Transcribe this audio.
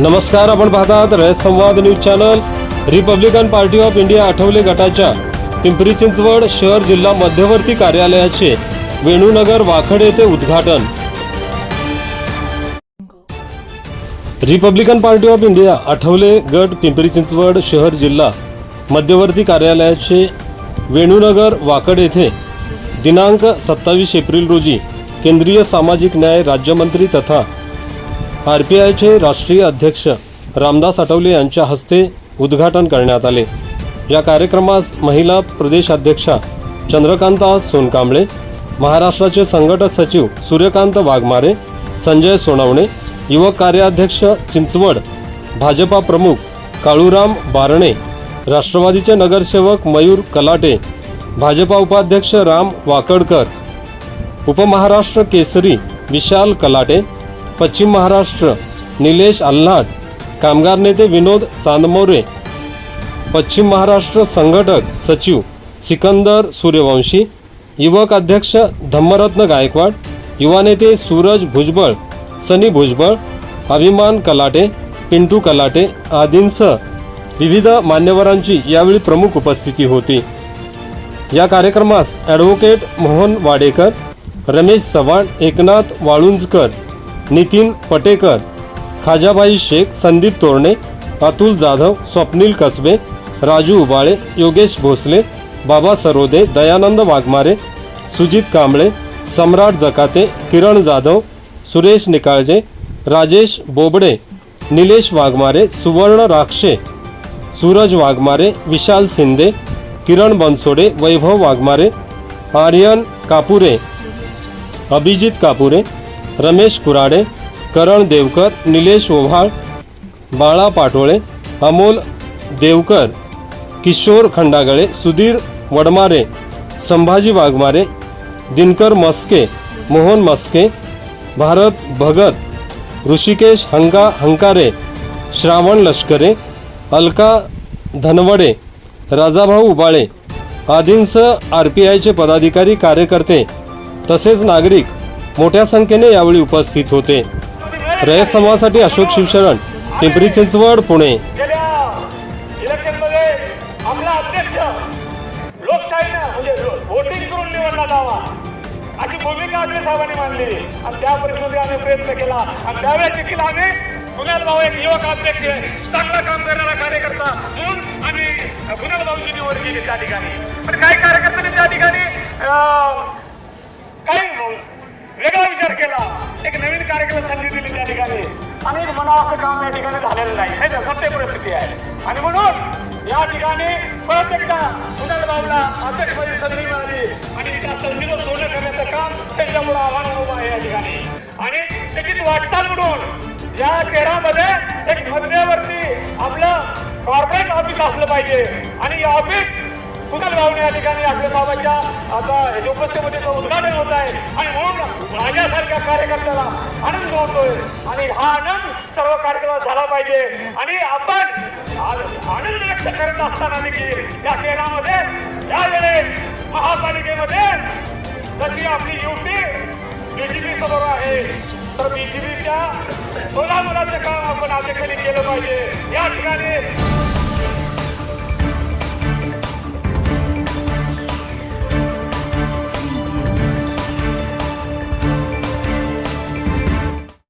नमस्कार आपण पाहतात Rayat Samvad news channel. Republican Party of India Athawale गटाच्या पिंपरी चिंचवड शहर जिल्हा मध्यवर्ती कार्यालयाचे वेणूनगर वाखड येथे उद्घाटन. Republican Party of India Athawale गट पिंपरी चिंचवड शहर जिल्हा मध्यवर्ती कार्यालयाचे वेणूनगर वाकड येथे दिनांक सत्तावीस एप्रिल रोजी केंद्रीय सामाजिक न्याय राज्यमंत्री तथा आर पी आयचे राष्ट्रीय अध्यक्ष रामदास आठवले यांच्या हस्ते उद्घाटन करण्यात आले. या कार्यक्रमास महिला प्रदेशाध्यक्षा चंद्रकांता सोनकांबळे महाराष्ट्राचे संघटक सचिव सूर्यकांत वाघमारे संजय सोनवणे युवक कार्याध्यक्ष चिंचवड भाजपा प्रमुख काळूराम बारणे राष्ट्रवादीचे नगरसेवक मयूर कलाटे भाजपा उपाध्यक्ष राम वाकडकर उपमहाराष्ट्र केसरी विशाल कलाटे पश्चिम महाराष्ट्र निलेश आल्हाट कामगार नेते विनोद चांदमोरे पश्चिम महाराष्ट्र संघटक सचिव सिकंदर सूर्यवंशी युवक अध्यक्ष धम्मरत्न गायकवाड युवा नेते सूरज भुजबळ सनी भुजबळ अभिमान कलाटे पिंटू कलाटे आदींसह विविध मान्यवरांची यावेळी प्रमुख उपस्थिती होती. या कार्यक्रमास ॲडव्होकेट मोहन वाडेकर रमेश चव्हाण एकनाथ वाळुंजकर नितीन पटेकर खाजाबाई शेख संदीप तोरणे अतुल जाधव स्वप्नील कसबे राजू उबाळे योगेश भोसले बाबा सरोदे दयानंद वाघमारे सुजित कांबळे सम्राट जकाते किरण जाधव सुरेश निकाळजे राजेश बोबडे निलेश वाघमारे सुवर्ण राक्षे सूरज वाघमारे विशाल शिंदे किरण बनसोडे वैभव वाघमारे आर्यन कापुरे अभिजित कापुरे रमेश कुराडे करण देवकर निलेश ओव्हाळ बाळा पाटोळे अमोल देवकर किशोर खंडागळे सुधीर वडमारे संभाजी वाघमारे दिनकर मस्के मोहन मस्के भारत भगत ऋषिकेश हंगा हंकारे श्रावण लष्करे अलका धनवडे राजाभाऊ उबाळे आदींसह आर पी आयचे पदाधिकारी कार्यकर्ते तसेच नागरिक मोठ्या संख्येने यावेळी उपस्थित होते. रयत समाजासाठी अशोक शिवशरण पिंपरी चिंचवड पुणे. म्हणजे भूमिका साहेबांनी मांडली. आणि त्या परिस्थितीमध्ये आम्ही प्रयत्न केला. आणि त्यावेळेस देखील आम्ही कुणाल भाऊ एक युवक अध्यक्ष चांगला काम करणारा कार्यकर्ता म्हणून आम्ही कुणाल भाऊची निवड केली त्या ठिकाणी. पण काही कार्यकर्त्यांनी त्या ठिकाणी अं, काही वेगळा विचार केला एक नवीन कार्यक्रम संधी दिली त्या ठिकाणी. अनेक मनावाचं असं काम या ठिकाणी झालेलं नाही. हे तर सत्य परिस्थिती आहे. आणि म्हणून या ठिकाणी परत एकदा कुणाल भाऊला अध्यक्षपदी संधी मिळाली. आणि त्या संधीला सोनं करण्याचं काम त्यांच्यामुळे आव्हान उभं आहे या ठिकाणी. आणि त्याची वाटचाल म्हणून या शहरामध्ये एक धंद्यावरती आपलं कॉर्पोरेट ऑफिस असलं पाहिजे. आणि या ऑफिस कुणाल भाऊने या ठिकाणी आपल्या बाबाच्या आता उपस्थितीमध्ये उद्घाटन होत आहे आणि म्हणून माझ्यासारख्या कार्यकर्त्याला आनंद होतोय. आणि हा आनंद सर्व कार्यक्रमात झाला पाहिजे. आणि आपण आनंद व्यक्त करत असताना देखील या शहरामध्ये यावेळेस महापालिकेमध्ये जशी आपली युती बीजेपी समोर आहे तर बीजेपीच्या सोळा मुलाचं काम आपण अध्यक्षांनी केलं पाहिजे. या ठिकाणी